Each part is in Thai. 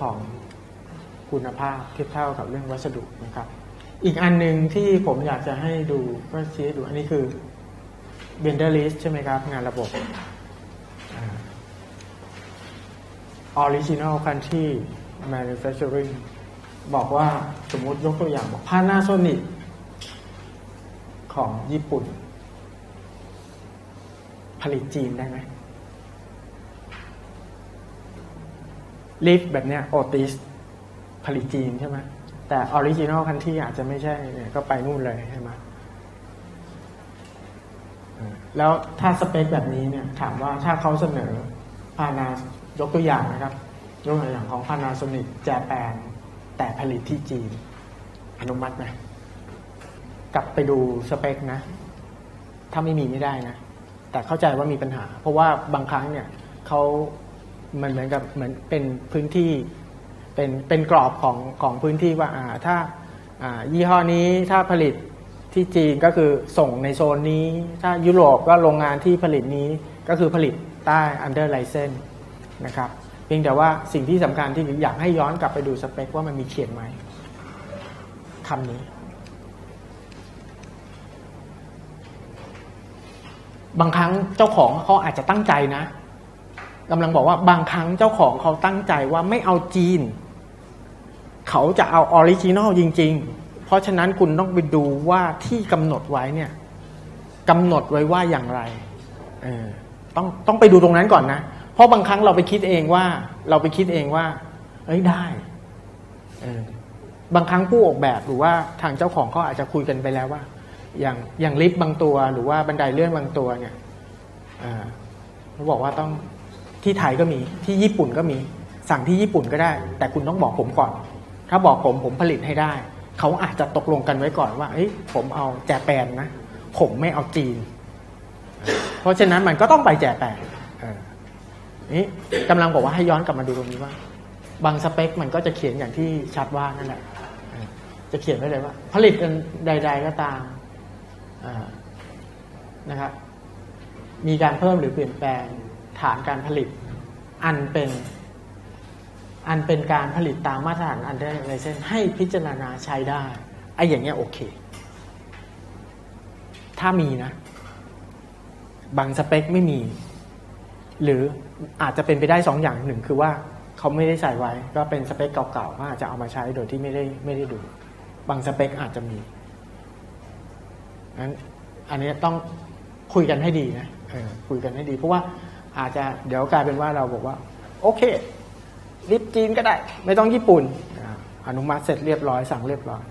ของคุณภาพเทียบเท่ากับเรื่องวัสดุนะครับ อีกอันหนึ่งที่ผมอยากจะให้ดูก็ชี้ดูอันนี้คือ vendor list ใช่ไหมครับ งานระบบอ่า original country manufacturing บอกว่าสมมติยกตัวอย่างบอก Panasonic ของญี่ปุ่น ผลิตจีนได้ไหม ลิฟแบบเนี้ยโอติสผลิตจีนใช่ไหมแต่ออริจินอลคันที่อาจจะไม่ใช่เนี่ยก็ไปนู่นเลยใช่ไหมแล้วถ้าสเปคแบบนี้เนี่ยถามว่าถ้าเขาเสนอพานายกตัวอย่างนะครับยกตัวอย่างของพานาโซนิกแจแปนแต่ผลิตที่จีน อนุมัติไหมกลับไปดูสเปคนะ ถ้าไม่มีไม่ได้นะ แต่เข้าใจว่ามีปัญหา เพราะว่าบางครั้งเนี่ยเขา มันเหมือนกับเหมือนเป็นพื้นที่เป็นเป็นกรอบของของพื้นที่ว่าอ่าถ้าอ่ายี่ห้อนี้ถ้าผลิตที่จีนก็คือส่งในโซนนี้ ถ้ายุโรปก็โรงงานที่ผลิตนี้ก็คือผลิตใต้ under license นะครับเพียงแต่ว่าสิ่งที่สำคัญที่อยากให้ย้อนกลับไปดูสเปคว่ามันมีเขียนไหมคำนี้ บางครั้งเจ้าของเขาอาจจะตั้งใจนะ กำลังบอกว่าบางครั้งเจ้าของเขาตั้งใจว่าไม่เอาจีน เขาจะเอาออริจินอลจริง ๆ เพราะฉะนั้นคุณต้องไปดูว่าที่กำหนดไว้เนี่ยกำหนดไว้ว่าอย่างไรเออต้องต้องไปดูตรงนั้นก่อนนะ เพราะบางครั้งเราไปคิดเองว่า เราไปคิดเองว่า เอ้ยได้เออบางครั้งผู้ออกแบบหรือว่าทางเจ้าของเขาอาจจะคุยกันไปแล้วว่า อย่างอย่างลิฟต์บางตัวหรือว่าบันไดเลื่อนบางตัวเนี่ยอ่าเขาบอกว่าต้อง ที่ไทยก็มีที่ญี่ปุ่นก็มี สั่งที่ญี่ปุ่นก็ได้ แต่คุณต้องบอกผมก่อน ถ้าบอกผมผมผลิตให้ได้ เขาอาจจะตกลงกันไว้ก่อนว่าเอ้ยผมเอาแจแปนนะ ผมไม่เอาจีน เพราะฉะนั้นมันก็ต้องไปแจแปนนี่กำลังบอกว่าให้ย้อนกลับมาดูตรงนี้ว่า บางสเปคมันก็จะเขียนอย่างที่ชัดว่านั่นแหละจะเขียนไว้เลยว่า ผลิตอันใด ๆ ก็ตามนะครับมีการเพิ่มหรือเปลี่ยนแปลง ฐานการผลิต อันเป็นอันเป็นการผลิตตามมาตรฐานอันได้ไรเส้นให้พิจารณาใช้ได้ไอ้อย่างเงี้ยโอเค ถ้ามีนะ บางสเปคไม่มี หรืออาจจะเป็นไปได้สองอย่างหนึ่งคือว่าเขาไม่ได้ใส่ไว้ ก็เป็นสเปคเก่าๆก็อาจจะเอามาใช้โดยที่ไม่ได้ไม่ได้ดู บางสเปคอาจจะมีนั้นอันนี้ต้องคุยกันให้ดีนะคุยกันให้ดี เพราะว่า อาจจะเดี๋ยวกลายเป็นว่าเราบอกว่า โอเคลิฟต์จีนก็ได้ ไม่ต้องญี่ปุ่นอนุมัติเสร็จเรียบร้อยสั่งเรียบร้อย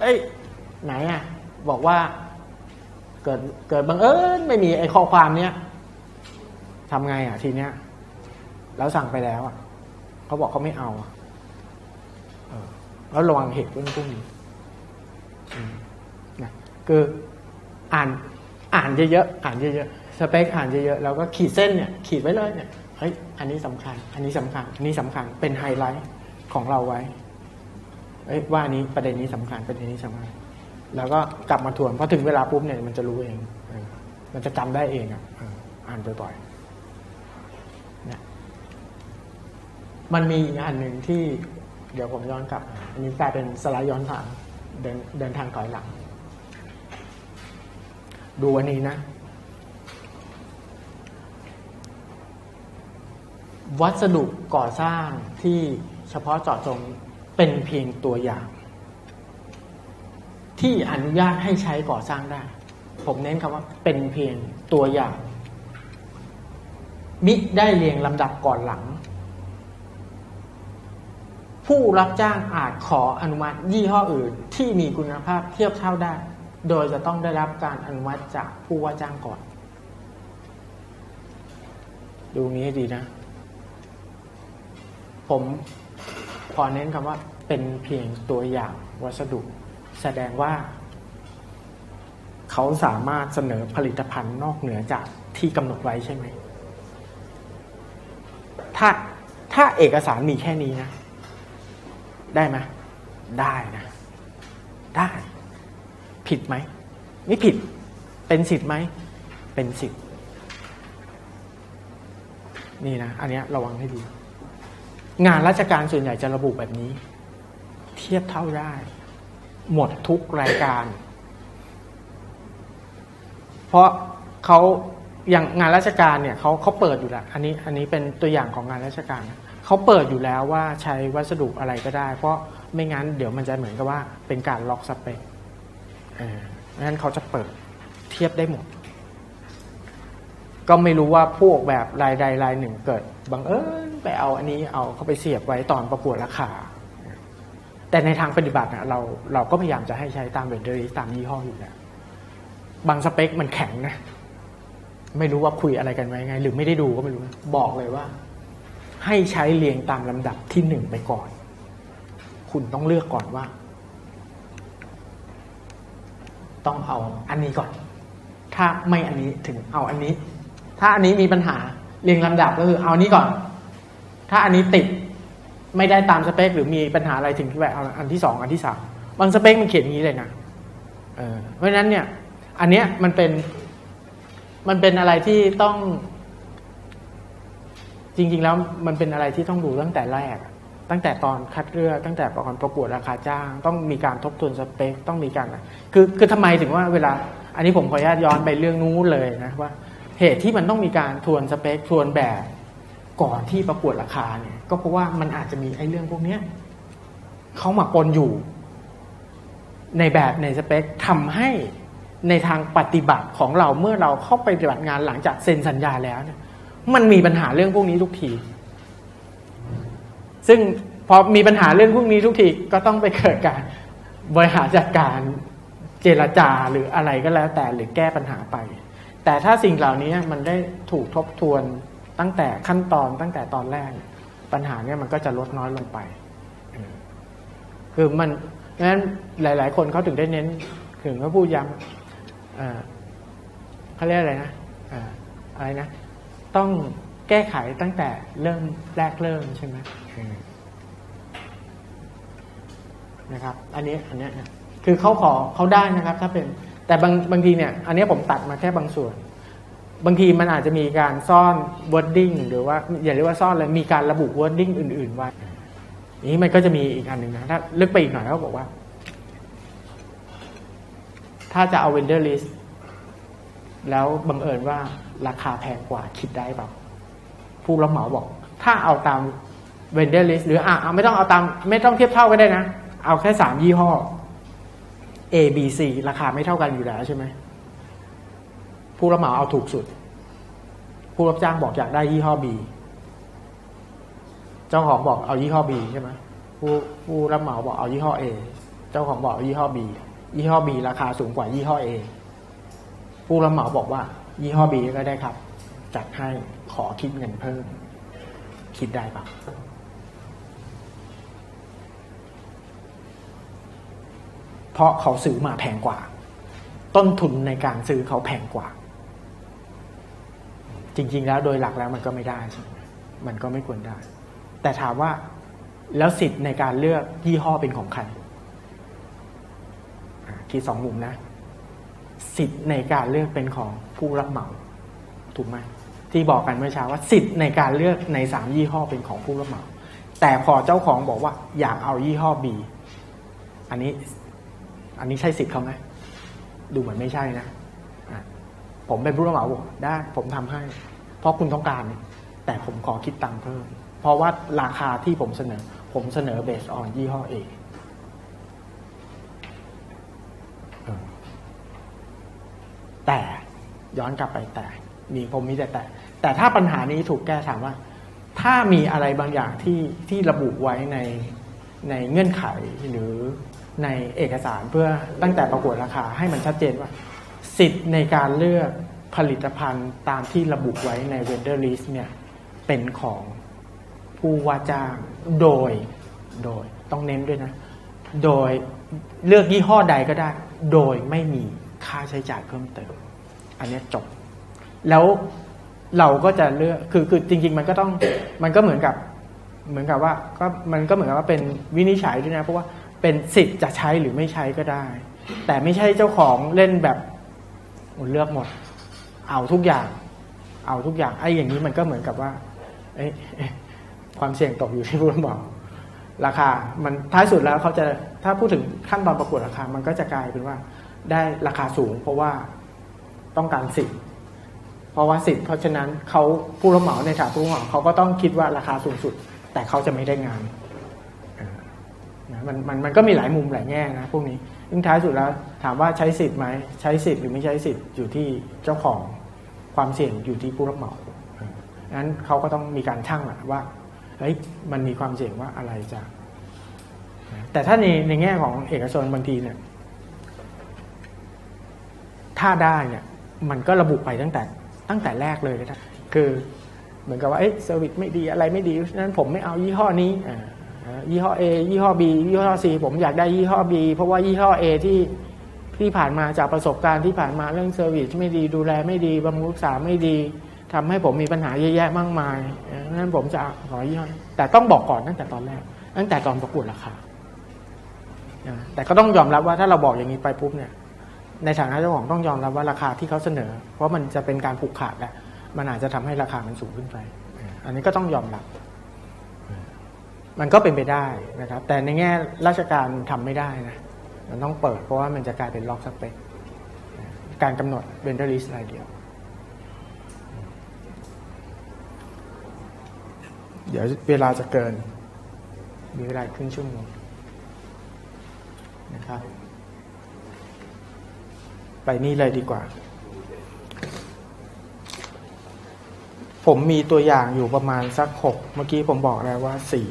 เอ้ย ไหนอะ บอกว่าเกิดเกิดบังเอิญไม่มีไอ้ข้อความเนี้ยทำไงอะทีเนี้ยแล้วสั่งไปแล้วอะเขาบอกเขาไม่เอาอะเออแล้วระวังเหตุเรื่องพวกนี้นะคืออ่านอ่านเยอะๆอ่านเยอะๆ สเปคอ่านเยอะๆแล้วก็ขีดเส้นเนี่ยขีดไว้เลยเนี่ยเฮ้ยอันนี้สำคัญ อันนี้สำคัญ อันนี้สำคัญเป็นไฮไลท์ของเราไว้เอ้ยว่าอันนี้ประเด็นนี้สำคัญประเด็นนี้สำคัญแล้วก็กลับมาทวนพอถึงเวลาปุ๊บเนี่ยมันจะรู้เอง มันจะจำได้เองอะอ่านบ่อยๆเนี่ยมันมีอีกอันหนึ่งที่เดี๋ยวผมย้อนกลับ อันนี้กลายเป็นสไลด์ย้อนทางเดินเดินทางถอยหลัง ดูอันนี้นะ วัสดุก่อสร้างที่เฉพาะเจาะจงเป็นเพียงตัวอย่าง ที่อนุญาตให้ใช้ก่อสร้างได้ ผมเน้นคำว่าเป็นเพียงตัวอย่าง มิได้เรียงลำดับก่อนหลัง ผู้รับจ้างอาจขออนุมัติยี่ห้ออื่น ที่มีคุณภาพเทียบเท่าได้ โดยจะต้องได้รับการอนุมัติจากผู้ว่าจ้างก่อน ดูนี้ให้ดีนะ ผมขอเน้นคำว่าเป็นเพียงตัวอย่างวัสดุ แสดงว่า เขาสามารถเสนอผลิตภัณฑ์นอกเหนือจากที่กำหนดไว้ใช่ไหม ถ้าถ้าเอกสารมีแค่นี้นะ ได้ไหมได้นะ ได้ ผิดไหม ไม่ผิด เป็นสิทธิ์ไหม เป็นสิทธิ์ นี่นะ อันนี้ระวังให้ดี งานราชการส่วนใหญ่จะระบุแบบนี้ เทียบเท่าได้ หมดทุกรายการ เพราะเขาอย่างงานราชการเนี่ยเขาเขาเปิดอยู่แล้วอันนี้อันนี้เป็นตัวอย่างของงานราชการเขาเปิดอยู่แล้วว่าใช้วัสดุอะไรก็ได้ เพราะไม่งั้นเดี๋ยวมันจะเหมือนกับว่าเป็นการล็อกสเปคเพราะฉะนั้นเขาจะเปิดเทียบได้หมด ก็ไม่รู้ว่าผู้ออกแบบรายใดรายหนึ่งเกิดบังเอิญ ไปเอาอันนี้เอาเข้าไปเสียบไว้ตอนประกวดราคา แต่ในทางปฏิบัตินะเราเราก็พยายามจะให้ใช้ตามเวนเดอร์ตามยี่ห้ออยู่แล้วบางสเปคมันแข็งนะ ไม่รู้ว่าคุยอะไรกันไว้ไง หรือไม่ได้ดูก็ไม่รู้ บอกเลยว่า ให้ใช้เรียงตามลำดับที่หนึ่งไปก่อน คุณต้องเลือกก่อนว่า ต้องเอาอันนี้ก่อน ถ้าไม่อันนี้ถึงเอาอันนี้ ถ้าอันนี้มีปัญหาเรียงลำดับก็คือเอาอันนี้ก่อน ถ้าอันนี้ติดไม่ได้ตามสเปค หรือมีปัญหาอะไรถึงที่แบบเอาอันที่สองอันที่สามบางสเปคมันเขียนอย่างนี้เลยนะเออเพราะฉะนั้นเนี่ยอันเนี้ยมันเป็นมันเป็นอะไรที่ต้อง จริง ๆ แล้วมันเป็นอะไรที่ต้องดูตั้งแต่แรก ตั้งแต่ตอนคัดเลือกตั้งแต่ตอนประกวดราคาจ้าง ต้องมีการทบทวนสเปค ต้องมีการคือคือทำไมถึงว่าเวลา อันนี้ผมขออนุญาตย้อนไปเรื่องนู้นเลยนะว่าเหตุที่มันต้องมีการทวนสเปคทวนแบบ ก่อนที่ประกวดราคาเนี่ย ก็เพราะว่ามันอาจจะมีไอ้เรื่องพวกเนี้ยเขามาปนอยู่ ในแบบในสเปคทำให้ในทางปฏิบัติของเราเมื่อเราเข้าไปปฏิบัติงานหลังจากเซ็นสัญญาแล้วเนี่ย มันมีปัญหาเรื่องพวกนี้ทุกที ซึ่งพอมีปัญหาเรื่องพวกนี้ทุกทีก็ต้องไปเกิดการบริหารจัดการเจรจาหรืออะไรก็แล้วแต่หรือแก้ปัญหาไป แต่ถ้าสิ่งเหล่านี้มันได้ถูกทบทวน ตั้งแต่ขั้นตอนตั้งแต่ตอนแรก ปัญหาเนี่ยมันก็จะลดน้อยลงไป คือมันงั้นหลาย ๆ คนเขาถึงได้เน้นถึงเขาพูดย้ำเขาเรียกอะไรนะออะไรนะ ต้องแก้ไขตั้งแต่เริ่มแรกเริ่มใช่ไหมนะครับ อันนี้อันนี้นะคือเขาขอเขาได้นะครับ ถ้าเป็นแต่บางบางทีเนี่ย อันนี้ผมตัดมาแค่บางส่วน บางทีมันอาจจะมีการซ่อน wording หรือว่าอย่าเรียกว่าซ่อนเลยมีการระบุ wording อื่น ๆ ไว้นี้มันก็จะมีอีกอันหนึ่งนะถ้าลึกไปอีกหน่อยเขาบอกว่า ถ้าจะเอา vendor list แล้วบังเอิญว่าราคาแพงกว่าคิดได้เปล่าผู้รับเหมาบอก ถ้าเอาตาม vendor list หรืออะเอาไม่ต้องเอาตาม ไม่ต้องเทียบเท่าก็ได้นะ เอาแค่สามยี่ห้อ A B C ราคาไม่เท่ากันอยู่แล้วใช่ไหม ผู้รับเหมาเอาถูกสุด ผู้รับจ้างบอกอยากได้ยี่ห้อ B เจ้าของบอกเอายี่ห้อ B ใช่ไหมผู้ผู้รับเหมาบอกเอายี่ห้อ A เจ้าของบอกเอายี่ห้อ B ยี่ห้อ B ราคาสูงกว่ายี่ห้อ A ผู้รับเหมาบอกว่า ยี่ห้อ B ก็ได้ครับจัดให้ขอคิดเงินเพิ่ม คิดได้ปะเพราะเขาซื้อมาแพงกว่า ต้นทุนในการซื้อเขาแพงกว่า จริง ๆ แล้วโดยหลักแล้วมันก็ไม่ได้ มันก็ไม่ควรได้ แต่ถามว่าแล้วสิทธิ์ในการเลือกยี่ห้อเป็นของใครคิดสองมุมนะ สิทธิ์ในการเลือกเป็นของผู้รับเหมา ถูกไหมที่บอกกันเมื่อเช้าว่าสิทธิ์ในการเลือกในสามยี่ห้อเป็นของผู้รับเหมา แต่พอเจ้าของบอกว่าอยากเอายี่ห้อ B อันนี้ อันนี้ใช่สิทธิ์เขาไหมดูเหมือนไม่ใช่นะะ ผมเป็นผู้รับเหมาบอกได้ ผมทำให้ เพราะคุณต้องการ แต่ผมขอคิดตังค์เพิ่ม เพราะว่าราคาที่ผมเสนอ ผมเสนอเบสออนยี่ห้อเออแต่ย้อนกลับไปแต่ มีผมมีแต่แต่ แต่ถ้าปัญหานี้ถูกแก้ถามว่า ถ้ามีอะไรบางอย่างที่ที่ระบุไว้ในในเงื่อนไขหรือในเอกสารเพื่อตั้งแต่ประกวดราคาให้มันชัดเจนว่า สิทธิ์ในการเลือกผลิตภัณฑ์ตามที่ระบุไว้ใน vendor list เนี่ยเป็นของผู้ว่าจ้างโดยโดยต้องเน้นด้วยนะ โดยเลือกยี่ห้อใดก็ได้ โดยไม่มีค่าใช้จ่ายเพิ่มเติม อันนี้จบ แล้วเราก็จะเลือกคือคือจริง ๆ มันก็ต้องมันก็เหมือนกับเหมือนกับว่าก็มันก็เหมือนกับว่าเป็นวินิจฉัยด้วยนะเพราะว่าเป็นสิทธิ์จะใช้หรือไม่ใช้ก็ได้ แต่ไม่ใช่เจ้าของเล่นแบบ อ้เลือกหมด เอาทุกอย่าง เอาทุกอย่างไอ้อย่างนี้มันก็เหมือนกับว่าเอ้ความเสี่ยงตกอยู่ที่ผู้รับเหมาราคา มันท้ายสุดแล้วเขาจะถ้าพูดถึงขั้นตอนประกวดราคา มันก็จะกลายเป็นว่าได้ราคาสูง เพราะว่าต้องการสิทธิ์เพราะว่าสิทธิ์เพราะฉะนั้นเขาผู้รับเหมาในฐานะผู้รับเหมาเขาก็ต้องคิดว่าราคาสูงสุด แต่เขาจะไม่ได้งานมันมันมันก็มีหลายมุมหลายแง่นะพวกนี้ซึ่งท้ายสุดแล้ว ถามว่าใช้สิทธิ์ไหมใช้สิทธิ์หรือไม่ใช้สิทธิ์อยู่ที่เจ้าของความเสี่ยงอยู่ที่ผู้รับเหมาเอองั้นเขาก็ต้องมีการชั่งแหละว่าเฮ้ยมันมีความเสี่ยงว่าอะไรจะ แต่ถ้าในในแง่ของเอกชนบางทีเนี่ย ถ้าได้เนี่ย มันก็ระบุไปตั้งแต่ตั้งแต่แรกเลยนะคือเหมือนกับว่าเอ๊ะเซอร์วิสไม่ดีอะไรไม่ดีฉะนั้นผมไม่เอายี่ห้อนี้อ่ายี่ห้อ A ยี่ห้อ B ยี่ห้อ C ผมอยากได้ยี่ห้อ B เพราะว่ายี่ห้อ A ที่ ที่ผ่านมาจากประสบการณ์ที่ผ่านมาเรื่องเซอร์วิสไม่ดีดูแลไม่ดีบำรุงรักษาไม่ดีทำให้ผมมีปัญหาเยอะแยะมากมายอ่างั้นผมจะขอย้อนแต่ต้องบอกก่อนตั้งแต่ตอนแรกตั้งแต่ตอนประกวดราคาแต่ก็ต้องยอมรับว่าถ้าเราบอกอย่างนี้ไปปุ๊บเนี่ย ในฐานะเจ้าของต้องยอมรับว่าราคาที่เขาเสนอ เพราะมันจะเป็นการผูกขาดแหละมันอาจจะทำให้ราคามันสูงขึ้นไป อันนี้ก็ต้องยอมรับ มันก็เป็นไปได้นะครับ แต่ในแง่ราชการทำไม่ได้นะ มันต้องเปิดเพราะว่ามันจะกลายเป็นล็อกสเปคการกำหนดเบนเดอร์ลิสรายเดียว เดี๋ยวเวลาจะเกิน มีเวลาครึ่งชั่วโมงนะครับ ไปนี่เลยดีกว่า ผมมีตัวอย่างอยู่ประมาณสักหกเมื่อกี้ผมบอกแล้วว่าสี่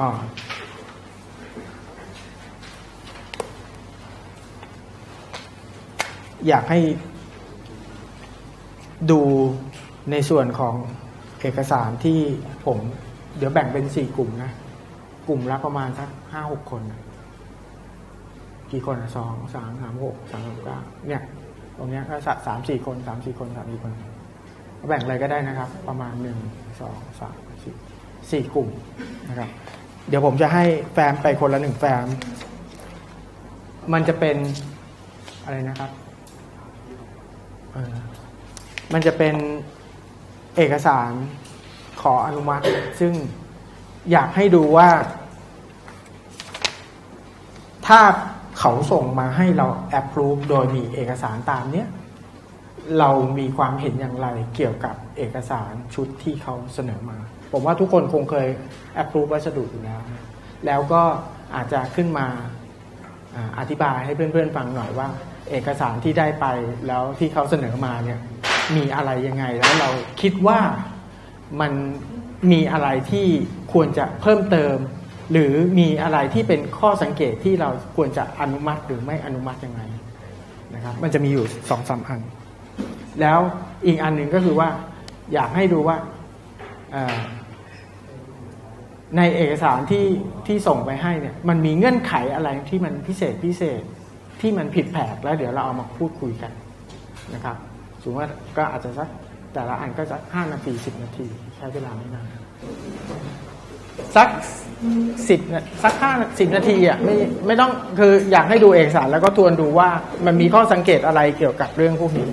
อ่า อยากให้ดูในส่วนของเอกสารที่ผม เดี๋ยวแบ่งเป็นสี่กลุ่มนะ กลุ่มละประมาณสักห้าหกคน กี่คนอะสองสามสามหกสามสามเก้าเนี่ย ตรงเนี้ยก็สามสี่คนสามสี่คนสามสี่คน แบ่งอะไรก็ได้นะครับ ประมาณหนึ่งสองสามสี่สี่กลุ่มนะครับ เดี๋ยวผมจะให้แฟ้มไปคนละหนึ่งแฟ้มมันจะเป็นอะไรนะครับ มันจะเป็นเอกสารขออนุมัติ ซึ่งอยากให้ดูว่า ถ้าเขาส่งมาให้เรา approve โดยมีเอกสารตามเนี้ยเรามีความเห็นอย่างไรเกี่ยวกับเอกสารชุดที่เขาเสนอมา ผมว่าทุกคนคงเคย approve วัสดุอยู่แล้ว แล้วก็อาจจะขึ้นมาอธิบายให้เพื่อนๆฟังหน่อยว่า เอกสารที่ได้ไปแล้วที่เขาเสนอมาเนี่ยมีอะไรยังไงแล้วเราคิดว่ามันมีอะไรที่ควรจะเพิ่มเติม หรือมีอะไรที่เป็นข้อสังเกตที่เราควรจะอนุมัติหรือไม่อนุมัติยังไงนะครับมันจะมีอยู่สองสามอัน แล้วอีกอันหนึ่งก็คือว่าอยากให้ดูว่าในเอกสารที่ที่ส่งไปให้เนี่ยมันมีเงื่อนไขอะไรที่มันพิเศษพิเศษ ที่มันผิดแผกแล้วเดี๋ยวเราเอามาพูดคุยกันนะครับสมมติว่าก็อาจจะสักแต่ละอันก็จะห้านาทีสิบนาทีใช้เวลาไม่นานสักสิบสักห้าสิบนาทีอะไม่ไม่ต้องคืออยากให้ดูเอกสารแล้วก็ทวนดูว่ามันมีข้อสังเกตอะไรเกี่ยวกับเรื่องพวกนี้